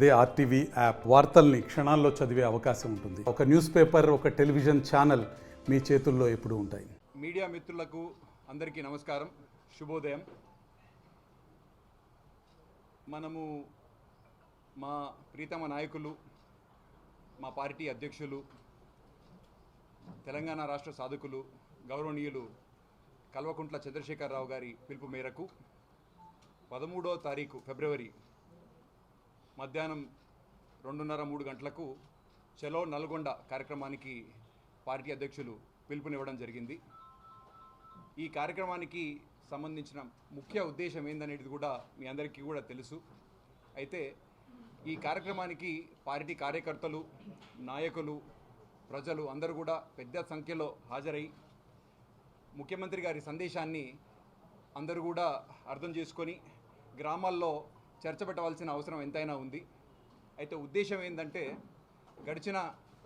అదే RTV app. వార్తల్ని క్షణాల్లో చదివే అవకాశం ఉంటుంది. ఒక న్యూస్ పేపర్ ఒక టెలివిజన్ ఛానల్ మీ చేతుల్లో ఎప్పుడు ఉంటాయి. మీడియా మిత్రులకు అందరికీ నమస్కారం. శుభోదయం. మనము మా ప్రీతమ నాయకులు మా పార్టీ అధ్యక్షులు తెలంగాణ రాష్ట్ర సాధకులు గౌరవనీయులు కల్వకుంట్ల చంద్రశేఖరరావు గారి పిలుపు మేరకు పదమూడో తారీఖు ఫిబ్రవరి మధ్యాహ్నం రెండున్నర మూడు గంటలకు చలో నల్గొండ కార్యక్రమానికి పార్టీ అధ్యక్షులు పిలుపునివ్వడం జరిగింది. ఈ కార్యక్రమానికి సంబంధించిన ముఖ్య ఉద్దేశం ఏందనేది కూడా మీ అందరికీ కూడా తెలుసు. అయితే ఈ కార్యక్రమానికి పార్టీ కార్యకర్తలు నాయకులు ప్రజలు అందరూ కూడా పెద్ద సంఖ్యలో హాజరై ముఖ్యమంత్రి గారి సందేశాన్ని అందరూ కూడా అర్థం చేసుకొని గ్రామాల్లో చర్చ పెట్టవలసిన అవసరం ఎంతైనా ఉంది. అయితే ఉద్దేశం ఏంటంటే గడిచిన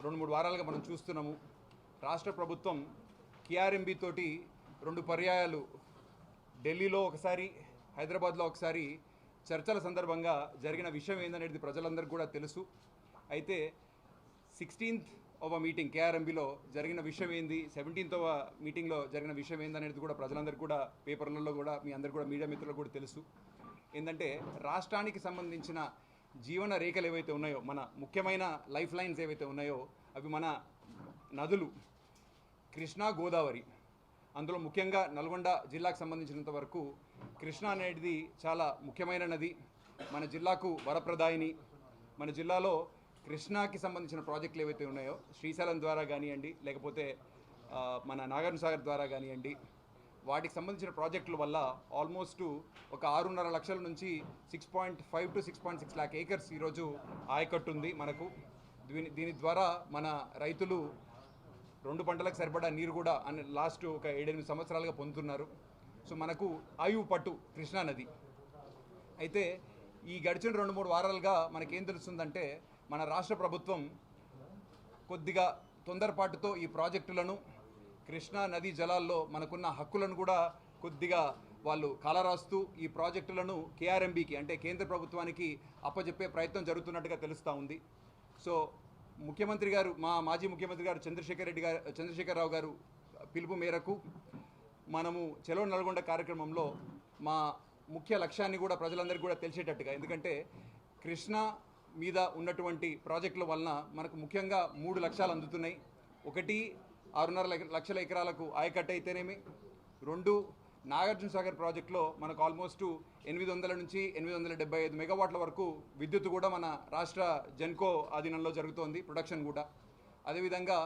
రెండు మూడు వారాలుగా మనం చూస్తున్నాము రాష్ట్ర ప్రభుత్వం కేఆర్ఎంబి తోటి రెండు పర్యాయాలు ఢిల్లీలో ఒకసారి హైదరాబాద్లో ఒకసారి చర్చల సందర్భంగా జరిగిన విషయం ఏందనేది ప్రజలందరికీ కూడా తెలుసు. అయితే సిక్స్టీన్త్ ఒక మీటింగ్ కేఆర్ఎంబిలో జరిగిన విషయం ఏంది సెవెంటీన్త్ మీటింగ్లో జరిగిన విషయం ఏందనేది కూడా ప్రజలందరికీ కూడా పేపర్లలో కూడా మీ అందరు కూడా మీడియా మిత్రులకు కూడా తెలుసు. ఏంటంటే రాష్ట్రానికి సంబంధించిన జీవన రేఖలు ఏవైతే ఉన్నాయో మన ముఖ్యమైన లైఫ్ లైన్స్ ఏవైతే ఉన్నాయో అవి మన నదులు కృష్ణా గోదావరి. అందులో ముఖ్యంగా నల్గొండ జిల్లాకు సంబంధించినంత వరకు కృష్ణా అనేది చాలా ముఖ్యమైన నది. మన జిల్లాకు వరప్రదాయిని. మన జిల్లాలో కృష్ణాకి సంబంధించిన ప్రాజెక్టులు ఏవైతే ఉన్నాయో శ్రీశైలం ద్వారా కానివ్వండి లేకపోతే మన నాగార్జునసాగర్ ద్వారా కానివ్వండి వాటికి సంబంధించిన ప్రాజెక్టుల వల్ల ఆల్మోస్ట్ ఒక ఆరున్నర లక్షల నుంచి six point five to six point six lakh acres ఈరోజు ఆయకట్టు ఉంది మనకు. దీని దీని ద్వారా మన రైతులు రెండు పంటలకు సరిపడా నీరు కూడా అన్ని లాస్ట్ ఒక ఏడెనిమిది సంవత్సరాలుగా పొందుతున్నారు. సో మనకు ఆయువు పట్టు కృష్ణా నది. అయితే ఈ గడిచిన రెండు మూడు వారాలుగా మనకేం తెలుస్తుందంటే మన రాష్ట్ర ప్రభుత్వం కొద్దిగా తొందరపాటుతో ఈ ప్రాజెక్టులను కృష్ణా నదీ జలాల్లో మనకున్న హక్కులను కూడా కొద్దిగా వాళ్ళు కాలరాస్తూ ఈ ప్రాజెక్టులను కేఆర్ఎంబికి అంటే కేంద్ర ప్రభుత్వానికి అప్పజెప్పే ప్రయత్నం జరుగుతున్నట్టుగా తెలుస్తూ ఉంది. సో ముఖ్యమంత్రి గారు మా మాజీ ముఖ్యమంత్రి గారు చంద్రశేఖర్ రెడ్డి గారు చంద్రశేఖరరావు గారు పిలుపు మేరకు మనము చెలో నల్గొండ కార్యక్రమంలో మా ముఖ్య లక్ష్యాన్ని కూడా ప్రజలందరికీ కూడా తెలిసేటట్టుగా ఎందుకంటే కృష్ణ మీద ఉన్నటువంటి ప్రాజెక్టుల వలన మనకు ముఖ్యంగా మూడు లక్ష్యాలు అందుతున్నాయి. ఒకటి ఆరున్నర లక్షల ఎకరాలకు ఆయకట్ట అయితేనేమి? రెండు నాగార్జున సాగర్ ప్రాజెక్టులో మనకు ఆల్మోస్ట్ ఎనిమిది వందల నుంచి ఎనిమిది వందల డెబ్బై ఐదు మెగావాట్ల వరకు విద్యుత్ కూడా మన రాష్ట్ర జెన్కో ఆధీనంలో జరుగుతోంది ప్రొడక్షన్ కూడా. అదేవిధంగా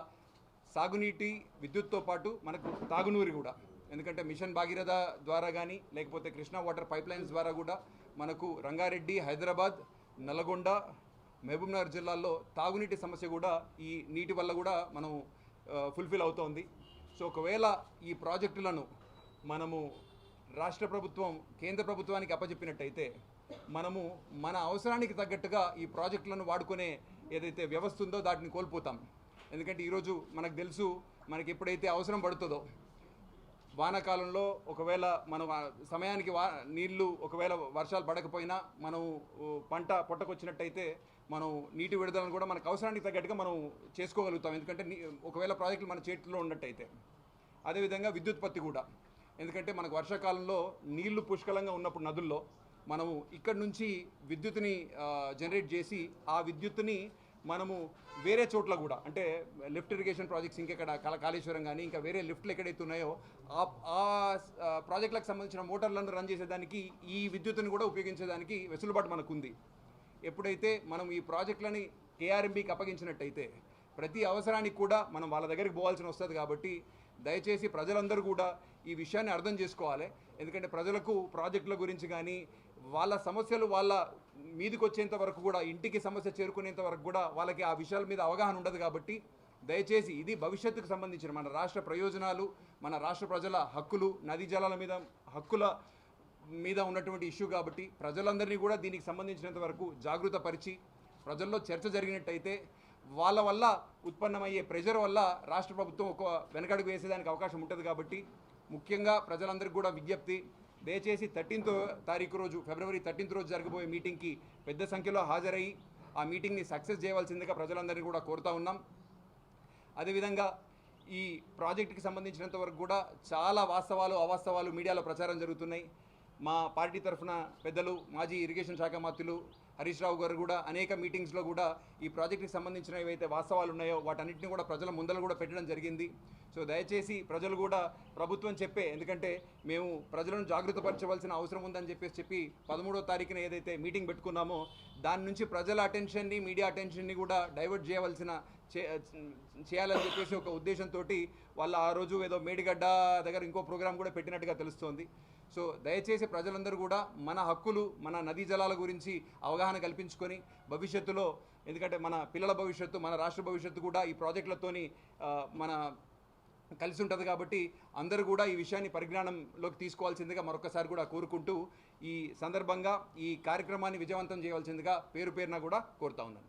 సాగునీటి విద్యుత్తో పాటు మనకు తాగునూరి కూడా. ఎందుకంటే మిషన్ భాగీరథ ద్వారా కానీ లేకపోతే కృష్ణా వాటర్ పైప్ లైన్స్ ద్వారా కూడా మనకు రంగారెడ్డి హైదరాబాద్ నల్గొండ మహబూబ్నగర్ జిల్లాల్లో తాగునీటి సమస్య కూడా ఈ నీటి వల్ల కూడా మనం ఫుల్ఫిల్ అవుతోంది. సో ఒకవేళ ఈ ప్రాజెక్టులను మనము రాష్ట్ర ప్రభుత్వం కేంద్ర ప్రభుత్వానికి అప్పచెప్పినట్టయితే మనము మన అవసరానికి తగ్గట్టుగా ఈ ప్రాజెక్టులను వాడుకునే ఏదైతే వ్యవస్థ ఉందో దాటిని కోల్పోతాం. ఎందుకంటే ఈరోజు మనకు తెలుసు మనకి ఎప్పుడైతే అవసరం పడుతుందో వానాకాలంలో ఒకవేళ మనం సమయానికి వా నీళ్ళు ఒకవేళ వర్షాలు పడకపోయినా మనం పంట పొట్టకొచ్చినట్టయితే మనం నీటి విడుదలను కూడా మనకు అవసరానికి తగ్గట్టుగా మనం చేసుకోగలుగుతాం. ఎందుకంటే ఒకవేళ ప్రాజెక్టులు మన చేతిలో ఉన్నట్టయితే అదేవిధంగా విద్యుత్పత్తి కూడా. ఎందుకంటే మనకు వర్షాకాలంలో నీళ్ళు పుష్కలంగా ఉన్నప్పుడు నదుల్లో మనము ఇక్కడి నుంచి విద్యుత్ని జనరేట్ చేసి ఆ విద్యుత్తుని మనము వేరే చోట్ల కూడా అంటే లిఫ్ట్ ఇరిగేషన్ ప్రాజెక్ట్స్ ఇంకెక్కడ కల కాళేశ్వరం కానీ ఇంకా వేరే లిఫ్ట్లు ఎక్కడైతే ఉన్నాయో ఆ ఆ ప్రాజెక్టులకు సంబంధించిన మోటార్లను రన్ చేసేదానికి ఈ విద్యుత్తుని కూడా ఉపయోగించేదానికి వెసులుబాటు మనకు ఉంది ఎప్పుడైతే మనం ఈ ప్రాజెక్టులని కేఆర్ఎంబికి అప్పగించినట్టయితే ప్రతి అవసరానికి కూడా మనం వాళ్ళ దగ్గరికి పోవాల్సిన వస్తుంది కాబట్టి దయచేసి ప్రజలందరూ కూడా ఈ విషయాన్ని అర్థం చేసుకోవాలి. ఎందుకంటే ప్రజలకు ప్రాజెక్టుల గురించి కానీ వాళ్ళ సమస్యలు వాళ్ళ మీదకి వచ్చేంత వరకు కూడా ఇంటికి సమస్య చేరుకునేంత వరకు కూడా వాళ్ళకి ఆ విషయాల మీద అవగాహన ఉండదు కాబట్టి దయచేసి ఇది భవిష్యత్తుకు సంబంధించిన మన రాష్ట్ర ప్రయోజనాలు మన రాష్ట్ర ప్రజల హక్కులు నదీ జలాల మీద హక్కుల మీద ఉన్నటువంటి ఇష్యూ కాబట్టి ప్రజలందరినీ కూడా దీనికి సంబంధించినంత వరకు జాగృత పరిచి ప్రజల్లో చర్చ జరిగినట్టయితే వాళ్ళ వల్ల ఉత్పన్నమయ్యే ప్రెషర్ వల్ల రాష్ట్ర ప్రభుత్వం ఒక వెనకడుగు వేసేదానికి అవకాశం ఉంటుంది కాబట్టి ముఖ్యంగా ప్రజలందరికీ కూడా విజ్ఞప్తి దయచేసి థర్టీన్త్ తారీఖు రోజు ఫిబ్రవరి థర్టీన్త్ రోజు జరగబోయే మీటింగ్కి పెద్ద సంఖ్యలో హాజరై ఆ మీటింగ్ని సక్సెస్ చేయవలసిందిగా ప్రజలందరినీ కూడా కోరుతా ఉన్నాం. అదేవిధంగా ఈ ప్రాజెక్టుకి సంబంధించినంత వరకు కూడా చాలా వాస్తవాలు అవాస్తవాలు మీడియాలో ప్రచారం జరుగుతున్నాయి. మా పార్టీ తరఫున పెద్దలు మాజీ ఇరిగేషన్ శాఖ మంత్రులు హరీష్ రావు గారు కూడా అనేక మీటింగ్స్లో కూడా ఈ ప్రాజెక్టుకి సంబంధించిన ఏవైతే వాస్తవాలు ఉన్నాయో వాటన్నిటిని కూడా ప్రజల ముందర కూడా పెట్టడం జరిగింది. సో దయచేసి ప్రజలు కూడా ప్రభుత్వం చెప్పే ఎందుకంటే మేము ప్రజలను జాగృతపరచవలసిన అవసరం ఉందని చెప్పేసి చెప్పి పదమూడో తారీఖున ఏదైతే మీటింగ్ పెట్టుకున్నామో దాని నుంచి ప్రజల అటెన్షన్ని మీడియా అటెన్షన్ని కూడా డైవర్ట్ చేయవలసిన చేయాలని చెప్పేసి ఒక ఉద్దేశంతో వాళ్ళ ఆ రోజు ఏదో మేడిగడ్డ దగ్గర ఇంకో ప్రోగ్రాం కూడా పెట్టినట్టుగా తెలుస్తోంది. సో దయచేసి ప్రజలందరూ కూడా మన హక్కులు మన నదీ జలాల గురించి అవగాహన కల్పించుకొని భవిష్యత్తులో ఎందుకంటే మన పిల్లల భవిష్యత్తు మన రాష్ట్ర భవిష్యత్తు కూడా ఈ ప్రాజెక్టులతోని మన కలిసి ఉంటుంది కాబట్టి అందరూ కూడా ఈ విషయాన్ని పరిజ్ఞానంలోకి తీసుకోవాల్సిందిగా మరొకసారి కూడా కోరుకుంటూ ఈ సందర్భంగా ఈ కార్యక్రమాన్ని విజయవంతం చేయవలసిందిగా పేరు పేరున కూడా కోరుతా ఉన్నాను.